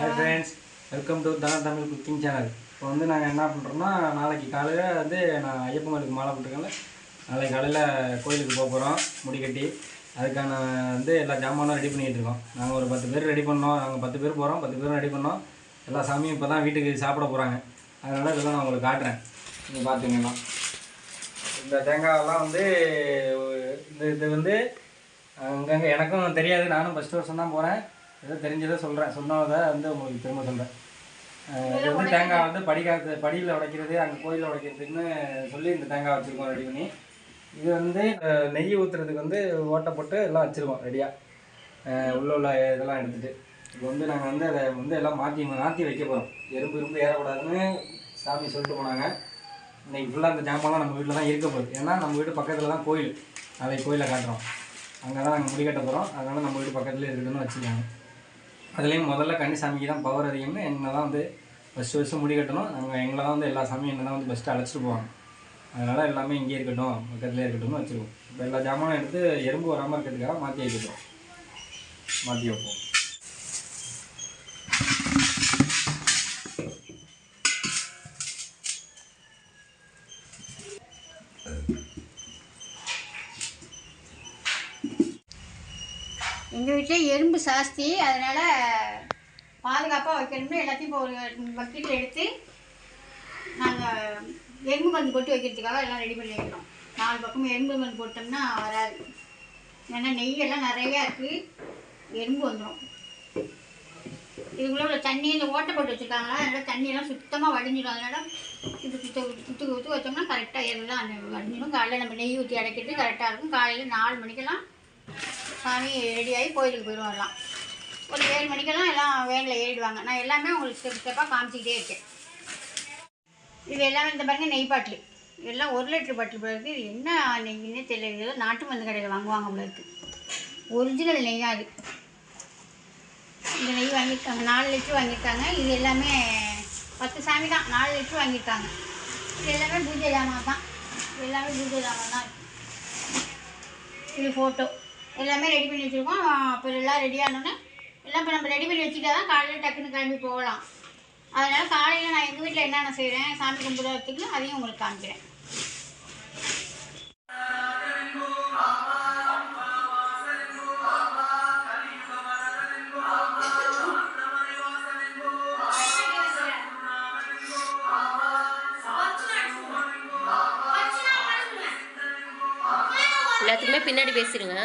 Hi friends welcome to தன Tamil cooking channel இப்போ வந்து நாங்கள் என்ன பண்ணுறோம்னா நாளைக்கு காலையில் வந்து நான் ஐயப்பங்களுக்கு மாலை போட்டிருக்கேன்ல நாளைக்கு காலையில் கோயிலுக்கு போக போகிறோம் முடி கட்டி. அதுக்கான வந்து எல்லா ஜாமானும் ரெடி பண்ணிகிட்டு இருக்கோம். நாங்கள் ஒரு பத்து பேர் ரெடி பண்ணோம். நாங்கள் பத்து பேர் போகிறோம் பத்து பேரும் ரெடி பண்ணோம். எல்லா சாமியும் இப்போ தான் வீட்டுக்கு சாப்பிட போகிறாங்க அதனால் இதெல்லாம் நான் உங்களுக்கு காட்டுறேன். நீங்கள் பார்த்துங்கன்னா இந்த தேங்காயெல்லாம் வந்து இந்த இது வந்து அங்கங்கே எனக்கும் தெரியாது. நானும் ஃபஸ்ட் வருஷம் தான் போகிறேன் ஏதோ தெரிஞ்சதை சொல்கிறேன் சொன்னதை வந்து உங்களுக்கு திரும்ப சொல்கிறேன் இது வந்து தேங்காய் வந்து படிக்காத படியில் உடைக்கிறது அங்கே கோயிலில் உடைக்கிறதுக்குன்னு சொல்லி இந்த தேங்காய் வச்சுருக்கோம் ரெடி பண்ணி. இது வந்து நெய் ஊற்றுறதுக்கு வந்து ஓட்டை போட்டு எல்லாம் வச்சுருக்கோம் ரெடியாக உள்ள உள்ள இதெல்லாம் எடுத்துகிட்டு இப்போ வந்து நாங்கள் வந்து அதை வந்து எல்லாம் மாற்றி மாற்றி வைக்க போகிறோம் எறும்பு எறும்பு ஏறக்கூடாதுன்னு சாமி சொல்லிட்டு போனாங்க. இன்னைக்கு ஃபுல்லாக அந்த ஜாமான்லாம் நம்ம வீட்டில் தான் இருக்க போகுது. ஏன்னா நம்ம வீட்டு பக்கத்தில் தான் கோயில். நாளைக்கு கோயிலை காட்டுறோம். அங்கே தான் நாங்கள் முடி கட்ட போகிறோம் அதனால் நம்ம வீட்டு பக்கத்துலேயே இருக்கட்டும்னு வச்சுருக்காங்க. அதுலேயும் முதல்ல கன்னிசாமிக்கு தான் பவர் அதிகம்னு என்னை தான் வந்து ஃபஸ்ட்டு ஃபஸ்ட்டு முடி கட்டணும். நாங்கள் எங்களை தான் வந்து எல்லா சாமியும் என்ன தான் வந்து ஃபஸ்ட்டு அழைச்சிட்டு போவாங்க. அதனால் எல்லாமே இங்கேயே இருக்கட்டும் பக்கத்துலேயே இருக்கட்டும்னு வச்சுருவோம். இப்போ எல்லா ஜாமானும் எடுத்து எறும்பு வராமல் இருக்கிறதுக்காக மாற்றி வைக்கிறோம் மாற்றி வைப்போம் எங்கள் வீட்டில் எறும்பு ஜாஸ்தி அதனால் பாதுகாப்பாக வைக்கணும்னு எல்லாத்தையும் இப்போ ஒரு பக்கெட்டில் எடுத்து நாங்கள் எறும்பு மருந்து போட்டு வைக்கிறதுக்காக எல்லாம் ரெடி பண்ணி வைக்கிறோம் நாலு பக்கமும் எறும்பு மருந்து போட்டோம்னா வராது. ஏன்னா நெய்யெல்லாம் நிறையா இருக்குது எறும்பு வந்துடும் இதுக்குள்ள உள்ள தண்ணி இந்த ஓட்டை போட்டு வச்சுருக்காங்களா? அதனால் தண்ணியெல்லாம் சுத்தமாக வடிஞ்சிடும் அதனால் இது சுத்த சுத்து ஊற்றி வச்சோம்னா கரெக்டாக எல்லாம் வடிஞ்சிடும் காலையில் நம்ம நெய் ஊற்றி அடைக்கிறது கரெக்டாக இருக்கும். காலையில் நாலு மணிக்கெல்லாம் சாமி ரெடியாகி கோயிலுக்கு போயிடுவோம் எல்லாம் ஒரு ஏழு மணிக்கெல்லாம் எல்லாம் வேனில் ஏறிடுவாங்க. நான் எல்லாமே உங்களுக்கு ஸ்டெப் ஸ்டெப்பாக காமிச்சிக்கிட்டே இருக்கேன். இது எல்லாமே இந்த பாருங்கள் நெய் பாட்டில். இதெல்லாம் ஒரு லிட்டர் பாட்டில் போல இருக்குது இது என்ன நெய்னே தெரியல. ஏதோ நாட்டு மருந்து கடையில் வாங்குவாங்க போல இருக்குது ஒரிஜினல் நெய்யாக அது. இந்த நெய் வாங்கியிருக்காங்க. நாலு லிட்டர் வாங்கியிருக்காங்க. இது எல்லாமே பத்து சாமி தான். நாலு லிட்டர் வாங்கியிருக்காங்க. இது எல்லாமே பூஜை ஜாமான் தான். எல்லாமே பூஜை ஜாமான் தான் இது ஃபோட்டோ எல்லாமே ரெடி பண்ணி வச்சுருக்கோம். அப்புறம் எல்லாம் ரெடி ஆனோன்னே எல்லாம் இப்போ நம்ம ரெடி பண்ணி வச்சுட்டா தான் காலையில் டக்குன்னு கிளம்பி போகலாம். அதனால் காலையில் நான் எங்கள் வீட்டில் என்னென்ன செய்கிறேன் சாமி கும்பிடுறதுக்கு அதையும் உங்களுக்கு காமிக்கிறேன். எல்லாத்துக்குமே பின்னாடி பேசிடுங்க.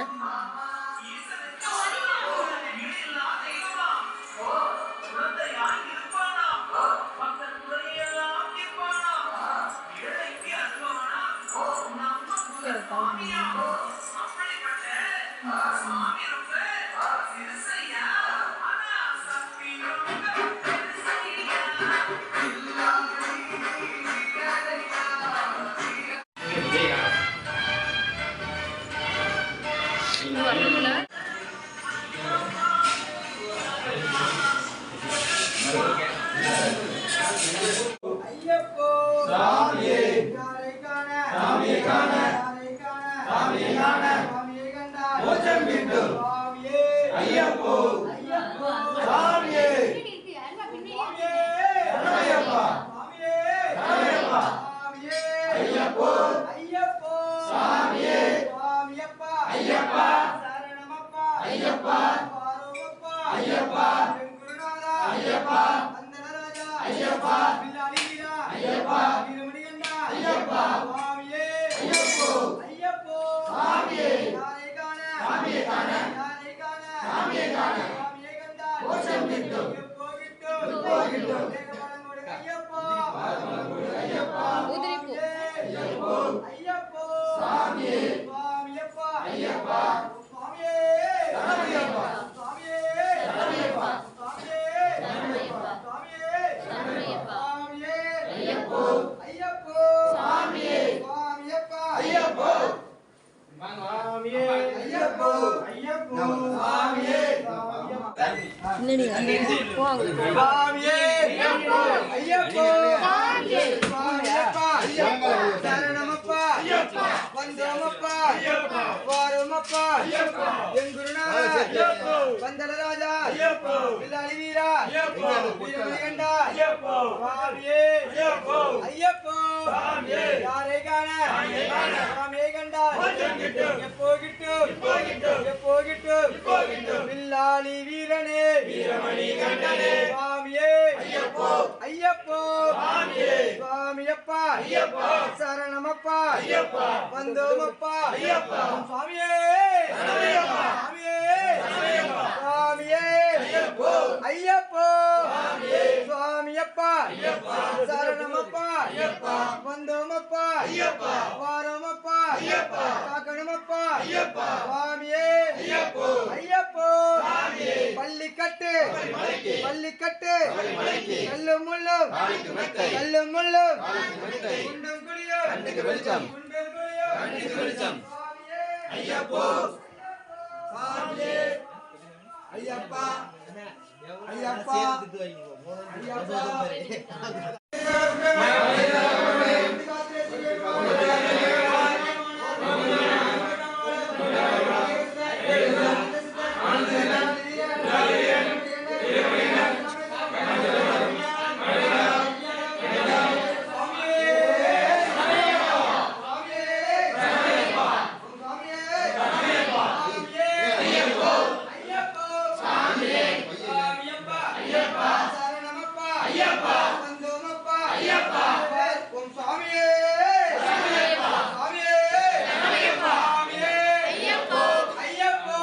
Amen. வந்தலராஜா வில்லாளி வீரா வீரமணிகண்டா சுவாமியே. ஐயப்போ. யாரை காண? சுவாமியை கண்டா எப்போ கிட்டும் எப்போ கிட்டும் வில்லாளி வீரனே. வீரமணி கண்டனே சுவாமியே. ஐயப்போ. ஐயப்போ. சுவாமியப்பா. ஐயப்பா. சரணமப்பா. ஐயப்பா. வந்தோமப்பா. ஐயப்பா. சுவாமியே. சுவாமியே. சுவாமியே. ஐயப்போ. சுவாமியப்பா. சரணமப்பா. வந்தோமப்பா. வாரோமப்பா. காக்கணுமப்பா சுவாமியே. ஐயப்போ. பள்ளிக்கட்டு. பள்ளிக்கட்டு. கல்லும் முள்ளும். கல்லும் முள்ளும். குண்டும் குழியும் குண்டும் குழியும் ஐயப்போ. சாமியே ஐயப்பா ஐயப்பா ஐயப்பா சரணமப்பா ஐயப்பா வந்தோமப்பா ஐயப்பா ஓம் சுவாமியே சுவாமியே சுவாமியே ஐயப்போ ஐயப்போ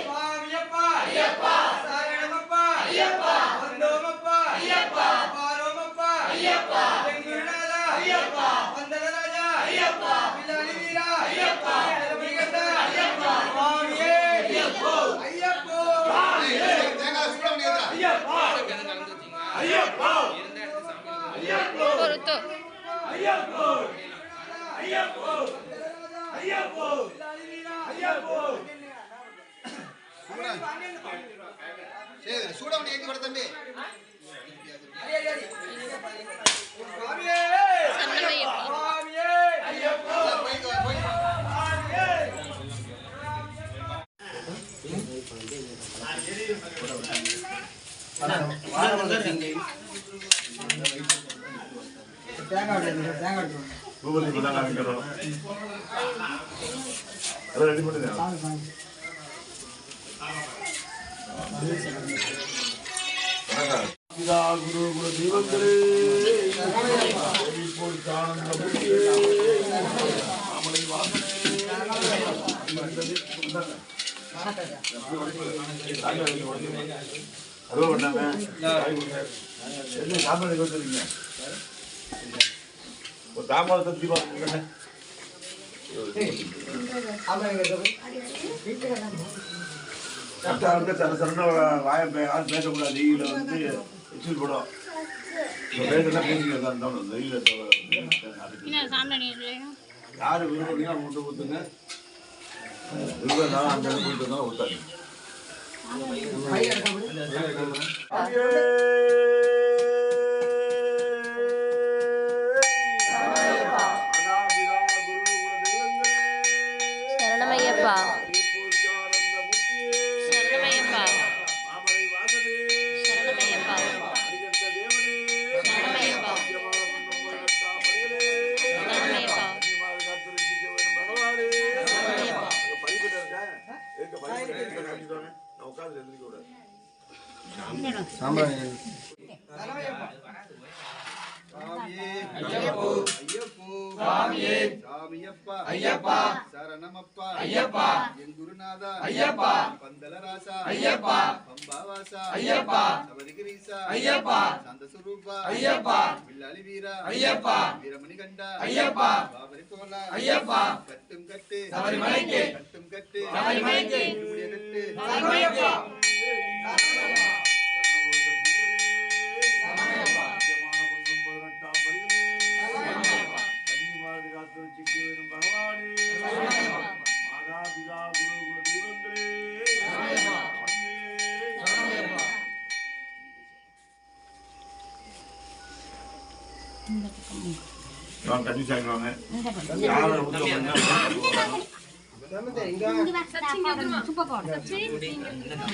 சுவாமியப்பா ஐயப்பா சரணமப்பா ஐயப்பா வந்தோமப்பா ஐயப்பா வாரோமப்பா ஐயப்பா எங்குருநாதா ஐயப்பா வந்தலராஜா ஐயப்பா வில்லாளி வீரா ஐயப்பா வீரமணிகண்டா ஐயப்பா சுவாமியே ஐயப்போ ஐயப்போ பொறுத்தோ சூடவனி எங்க வர தம்பி ரெடி பண்ணுங்க குரு குல தெய்வங்களே போல் புத்தியே அமலை வாசனே அருவா பண்ணாங்க என்ன சாப்பாடு கொடுத்துருக்கீங்க ஒரு தாமரை தத்தி பாருங்க கரெக்டாக வந்து தர சரண வாயம் பே யாரும் பேசக்கூடாது. வெயில வந்து எச்சில் படம் பேசலாம் பேசிக்கிறதா இருந்தாலும் வெயில யாரு விரும்புறீங்க அவங்க மட்டும் அந்த ஊற்றாங்க சாம்பார் சாமியே சாமியப்பா ஐயப்பா சரணமப்பா ஐயப்பா என் குருநாதா ஐயப்பா பந்தலராசா ஐயப்பா பம்பாவாசா ஐயப்பா சபரிகிரீசா ஐயப்பா சந்த ஐயப்பா வில்லாளி வீரா ஐயப்பா வீரமணி கண்டா ஐயப்பா பாபரி தோலா ஐயப்பா கட்டும் கட்டு சபரிமலைக்கு கட்டும் கட்டு சபரிமலைக்கு கட்டு சபரிமலைக்கு பகவானே வாங்க, கட்டி சாப்பிடுவாங்க. யாரை ஊத்த பண்ணா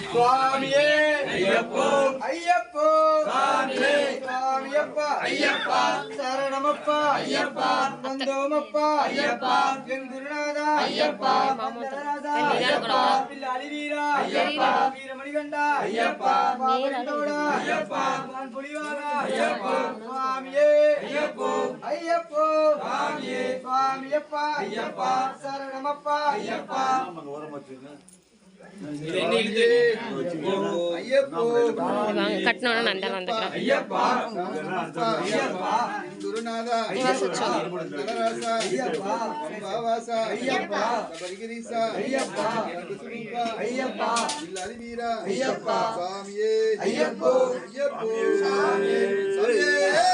சுவாமியே. ஐயப்போ. ஐயப்போ. சுவாமியே. சுவாமியப்பா. ஐயப்பா. சரணமப்பா. ஐயப்பா. வந்தோமப்பா ஐயப்பா. என் குருநாதா. ஐயப்பா. வந்தனராதா ஐயப்பா. பில்லாடி வீரா ஐயப்பா. வீரமணிகண்டா. ஐயப்பா. பாபண்டோடா ஐயப்பா. வான் புலிவாரா. ஐயப்பா. சுவாமியே. ஐயப்போ. ஐயப்போ. சுவாமியே. சுவாமியப்பா. ஐயப்பா. சரணமப்பா. ஐயப்பா வாங்க கட்டினோன்னா நண்டா வந்துக்கிறோம் ஐயப்பா ஐயப்பா குருநாதா நலராசா ஐயப்பா பாவாசா ஐயப்பா சபரிகிரீசா ஐயப்பா சுரூபா ஐயப்பா இல்லாதி வீரா ஐயப்பா சுவாமியே ஐயப்போ ஐயப்போ சாமியே சாமியே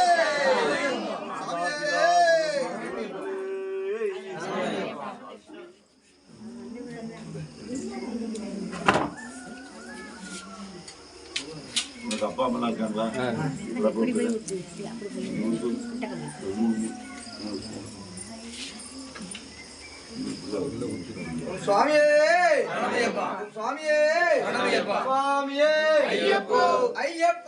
உங்களுக்கு அப்பா அம்மா இருக்காங்களா நல்லா கூப்பிடுங்க. சுவாமியே! ஐயப்பா. சுவாமியே! ஐயப்பா. சுவாமியே! ஐயப்போ. ஐயப்போ. சுவாமியே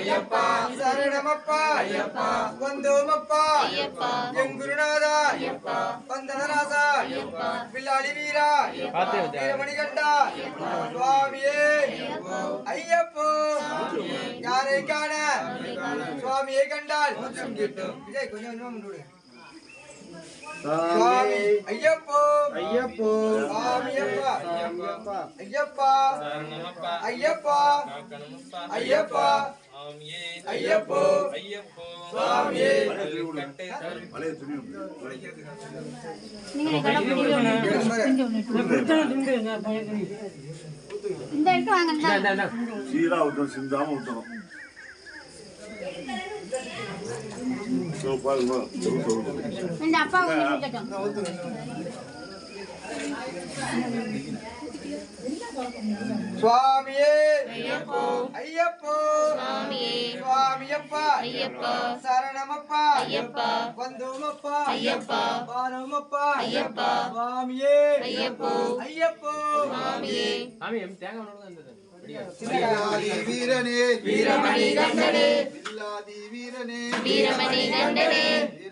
ஐயப்பா. சரணமப்பா. ஐயப்பா. வந்தோமப்பா. ஐயப்பா. என் குருநாதா. ஐயப்பா. வந்தனராசா ஐயப்பா. பில்லாளி வீரா. வீரமணிகண்டா. சுவாமியே. ஐயப்போ. யாரை காண? சுவாமியை. கண்டால். விஜய் கொஞ்சம் கொஞ்சமா முன்னாடி. சுவாமி. ஐயப்போ. ஐயப்போ. சுவாமியப்பா. ஐயப்பா. ஐயப்பா. ஐயப்பா ஐயப்போ. சுவாமியே. மலையை துணி. இந்த இடத்து வாங்க. சீரா சிந்தாம இந்த அப்பா சுவாமியே. ஐயப்போ. ஐயப்போ. சுவாமியே. சுவாமியப்பா. ஐயப்பா. சரணமப்பா. ஐயப்பா. வந்தோமப்பா. ஐயப்பா. வாரமப்பா. ஐயப்பா. சுவாமியே. ஐயப்போ. ஐயப்போ. சுவாமியே. வில்லாதி வீரனே வீரமணி கண்டனே வில்லாதி வீரனே. வீரமணி கண்டனே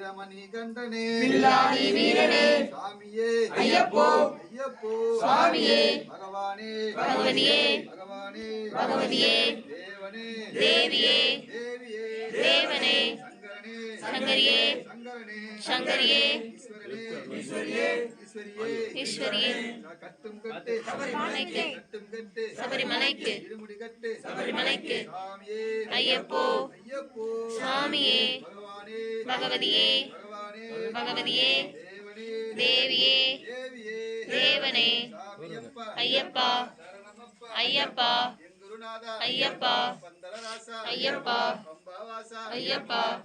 வீரமணி கண்டனே. வில்லாதி வீரனே. சாமியே. ஐயப்போ. ஐயப்போ. சுவாமியே பகவானே. பகவதியே. பகவானே. பகவதியே. தேவனே. தேவியே. தேவியே. தேவனே. சங்கரனே. சங்கரியே. சங்கரனே. சங்கரியே. ஈஸ்வரனே. ஈஸ்வரியே. ஈஸ்வரியே கட்டும் கட்டு சபரிமலைக்கு கட்டும் கட்டு. சபரிமலைக்கு. இருமுடி கட்டு சபரிமலைக்கு சாமியே. ஐயப்போ. ஐயப்போ. சுவாமியே பகவானே. பகவதியே. பகவதியே. தேவியே. தேவியே. தேவனே. ஐயப்பா. ஐயப்பா.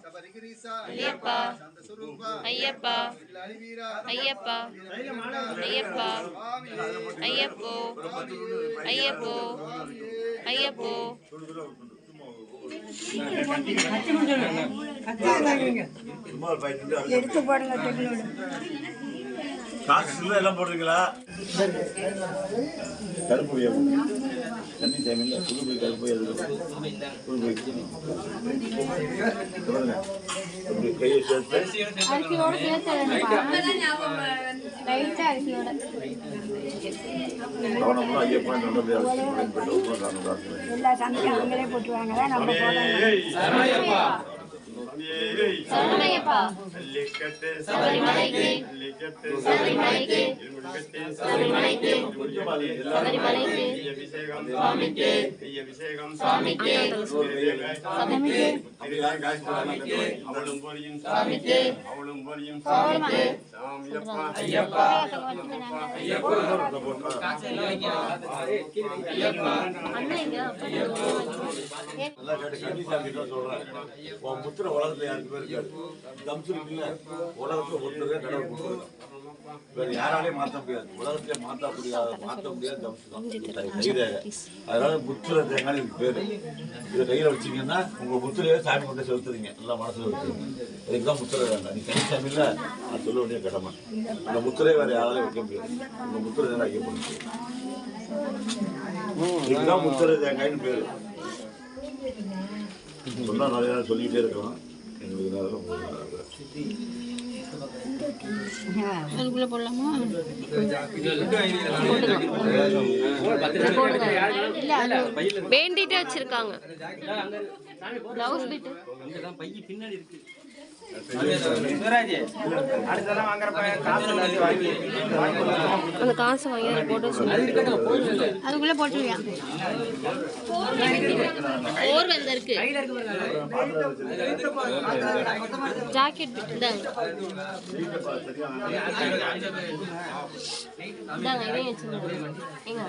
சபரிகிரீசா ஐயப்பா. சந்தஸ்வரூபா ஐயப்பா. வில்லாளி வீரா ஐயப்பா. ஐயப்பா. சுவாமியே ஐயப்போ. ஐயப்போ. ஐயப்போ. சொல்லு சொல்லு சும்மா சும்மா ஒரு பதினஞ்சு எடுத்து போடுங்க காசு எல்லாம் போடுறீங்களா கருப்பு தண்ணி தேவையில்லை. புது போய் கருப்பு போய் அதுக்கு புது போய் கையை சேர்த்து அரிசியோட சேர்த்து கவனமா ஐயப்பா நல்லபடியாக எல்லா அவங்களே போட்டுருவாங்க. தான் நம்ம போடணும் சரணமையப்பா சபரிமலைக்கு. சபரிமலைக்கு. சபரிமலைக்கு. சபரிமலைக்கு சுவாமிக்கு. சுவாமிக்கு. சபரிக்கு அவளும் போறியும் சுவாமிக்கு. அவளும் போறியும் சுவாமிக்கு. ஐயப்பா. அண்ணன் எங்க நல்லா கேட்டு கண்டி சாமி தான் சொல்றேன். உன் முத்திர உலகத்துல யாருக்கு இருக்காது தம்சு இருக்குல்ல? உலகத்துல ஒருத்தரே கடவுள் கொடுக்குறது வேற யாராலையும் மாற்ற முடியாது. உலகத்திலே மாற்ற முடியாத மாற்ற முடியாத அம்சம் தான். அதனால முத்திர தேங்காய் இதுக்கு பேரு. இதை கையில வச்சீங்கன்னா உங்க முத்திரையை சாமி கொண்டு செலுத்துறீங்க. நல்லா மனசுல வச்சுருங்க இதுக்கு தான் முத்திரை வேண்டாம் நீ தனிச்சாமி இல்ல நான் சொல்ல வேண்டிய கடமை. இந்த முத்திரையை வேற யாராலையும் வைக்க முடியாது. உங்க முத்திரை தான் வைக்கப்படும் இதுதான் முத்திரை தேங்காய்னு பேரு. சொன்னா நிறைய சொல்லிக்கிட்டே இருக்கலாம். எங்களுக்கு நேரம் போதும். அதுக்குள்ளே போடலாமா வேண்டிட்டு வச்சிருக்காங்க. பின்னாடி இருக்கு. அந்த காசு வாங்கி அதில் போட்டு அதுக்குள்ளே போட்டுருவியா? ஓர் வந்திருக்கு. ஜாக்கெட் பிட்டு இந்தாங்க. இந்தாங்க இதையும் வச்சிருந்தாங்க?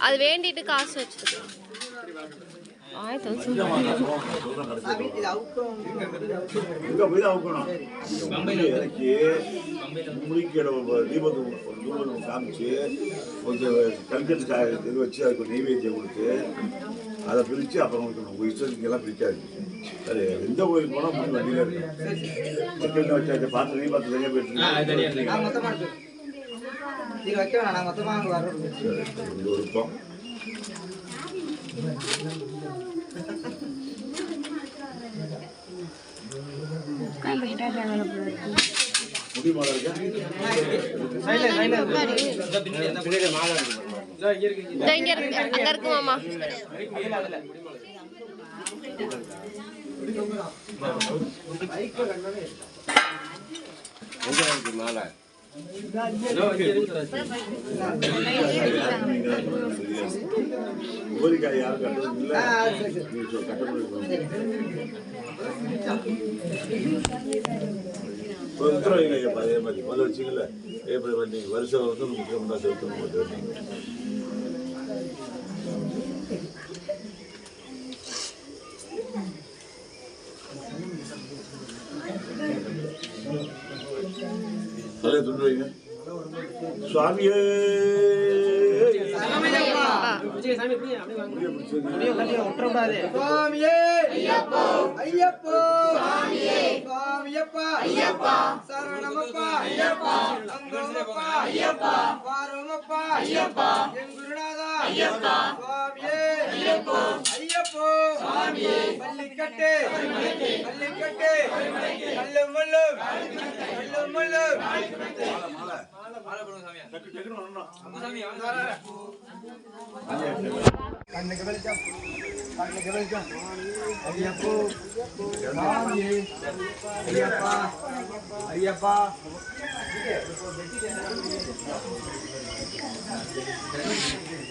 அது வேண்டிட்டு காசு. மும்பையில இறக்கி, மும்முடிக்கு ஒரு தீபத்து ஒரு தூபம் காமிச்சு கொஞ்சம் கல்கட்டு இது வச்சு அதுக்கு நெய்வேத்தியம் கொடுத்து அதை பிரித்து அப்புறம் வைக்கணும் உங்கள் இஷ்டத்துக்கு எல்லாம் பிரிக்காது. சரி எந்த கோயிலுக்கு போனால் முடி வண்டியில் இருக்கு மக்கள் வச்சாச்சு பார்த்து நீ பார்த்து தனியாக போயிட்டு மொத்தமா எடுத்து நீங்க வைக்க வேணாம் நான் மொத்தமா அங்க வர்றோம் இது ஒரு விருப்பம் உட்காந்துக்கிட்டா தேவையில்ல போல இருக்கு. முடி மாலை இருக்கா இந்த இங்க இருக்கு அங்க இருக்கு மாமா ஊரிக்காய் யாரும் கட்டுறது இல்லை நீ உத்தரவு அதே மாதிரி வந்தீங்க வருஷம் தான் செலுத்தணும் போட்டு வந்தீங்க அதே துண்டு வைங்க சுவாமியே. சுவாமியே! ஐயப்போ! ஐயப்போ சுவாமியே சுவாமியப்பா! ஐயப்பா சரணமப்பா! ஐயப்பா! சங்கமப்பா ஐயப்பா! பாரமப்பா ஐயப்பா! என் குருநாதா ஐயப்பா. சுவாமியே. ஐயப்போ. ஐயப்போ. சுவாமியே. பள்ளிக்கட்டு. பள்ளிக்கட்டு. மல்லும் டக்கு டக்குன்னு வரணும். கண்ணுக்கு வெளிச்சம் கண்ணுக்கு வெளிச்சம் ஐயப்போ சுவாமியே ஐயப்பா ஐயப்பா கண்ணுல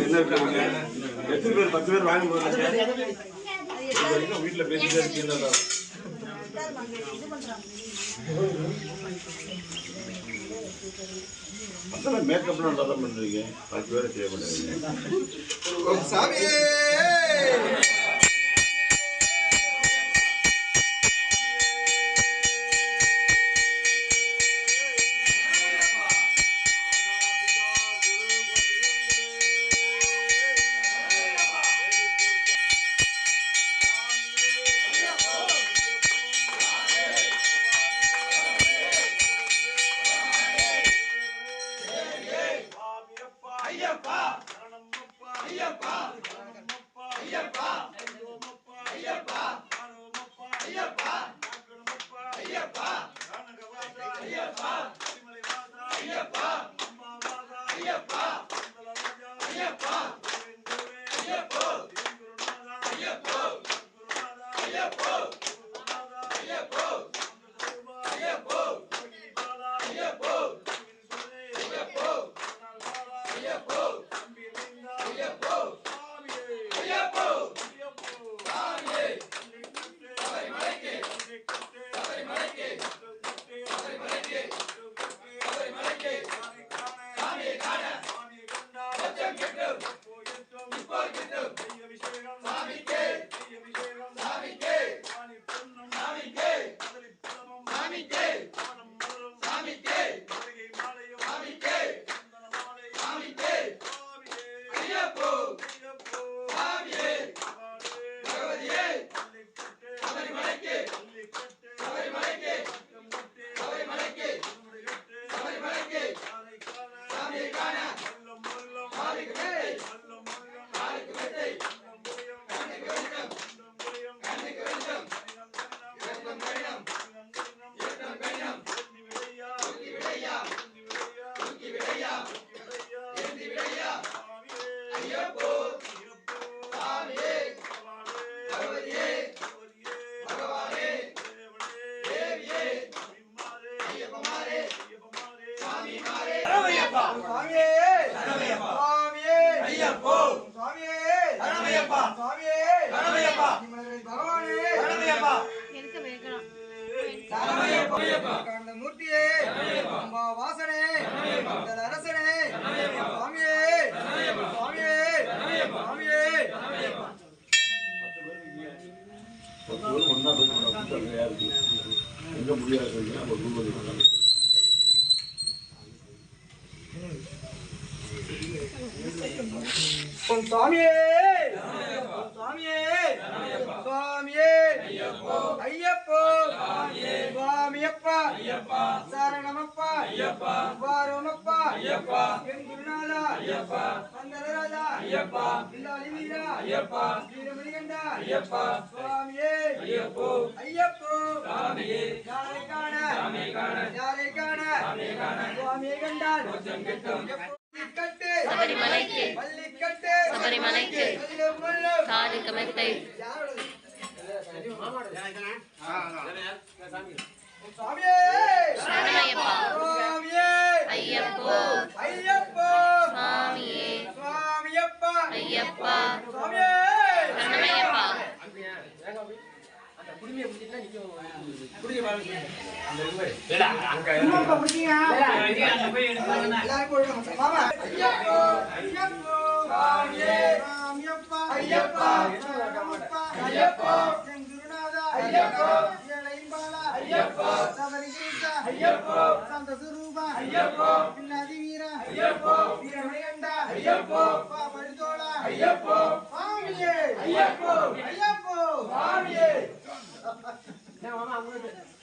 என்ன இருக்காங்க எத்தனை பேர்? பத்து பேர் வாங்கி போறாங்க இது வரைக்கும் வீட்டுல பேசிட்டே இருக்கீங்களா அதான் மேக்கப் நல்லா தான் பண்றீங்க. பத்து பேரை செய்ய மாட்டேங்க சாமியே Yeah. நம்ம உன் சுவாமியே சுவாமியே சுவாமியே ஐயப்போ! சுவாமியப்பா! சரணமப்பா! வாரோமப்பா! என் குருநாதா! வந்தனராஜா வில்லாளி வீரா வீரமணிகண்டா சுவாமியே ஐயப்போ. யாரை காண யாரை காண சுவாமியை கண்டான் கட்டு சபரிமலைக்கு. பள்ளிக்கட்டு சபரிமலைக்கு. சொல்லும் முள்ளும் காடு கமெத்தை சுவாமியே சரணமையப்பா. சுவாமியே ஐயப்போ. ஐயப்போ. சரணமையப்பா மாமா ஐயப்போ ஐயப்போ ஐயப்பா. ஐயப்போ. ஐயப்போ. சபரிகிரீசா ஐயப்போ. சந்த சுரூபா. ஐயப்போ. பின்னாதி வீரா ஐயப்போ. வீரமணிகண்டா. ஐயப்போ. பாபடிதோளா ஐயப்போ. சுவாமியே. ஐயப்போ. ஐயப்போ. சுவாமியே.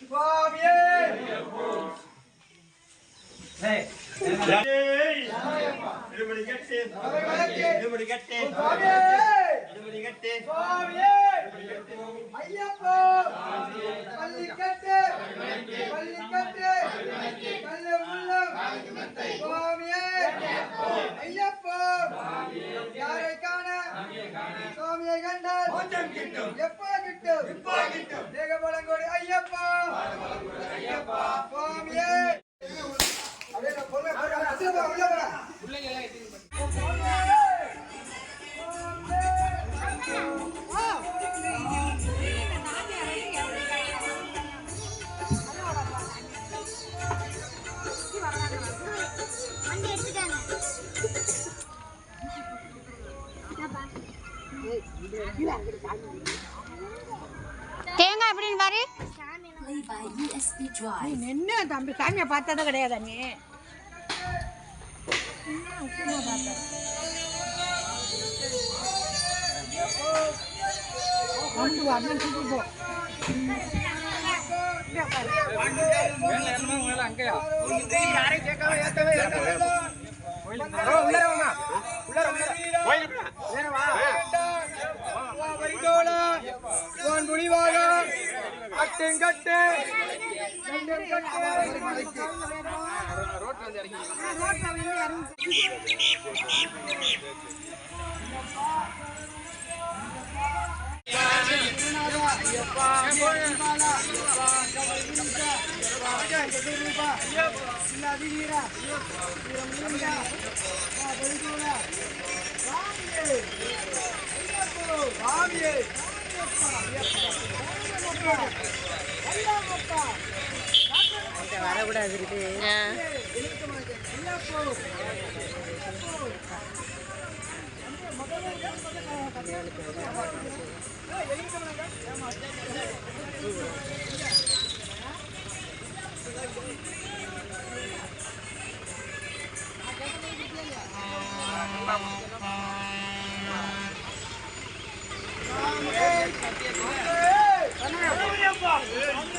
சுவாமியே. சுவாமியே. ஐயப்போ! பள்ளிக்கட்டு பள்ளிக்கட்டு கல்லு முள்ளும் சுவாமியே! ஐயப்போ! யாரை காண? சுவாமியை கண்டால் எப்போ கிட்டும்? தேகபலங்கோடி ஐயப்பா! சுவாமியே! அப்படியே நான் பொறுமையா போறேன். அசில போ, உள்ள போடா. தேங்காய் எப்படின்னு பாரு? என்ன தம்பி சாமியை பார்த்ததே கிடையாதா நீ? வா, அண்ணன் கூட்டிட்டு போ. அட்டுங்கட்டு ஐயப்பா வரக்கூடாது பார்க்க உங்க தம்பிட்ட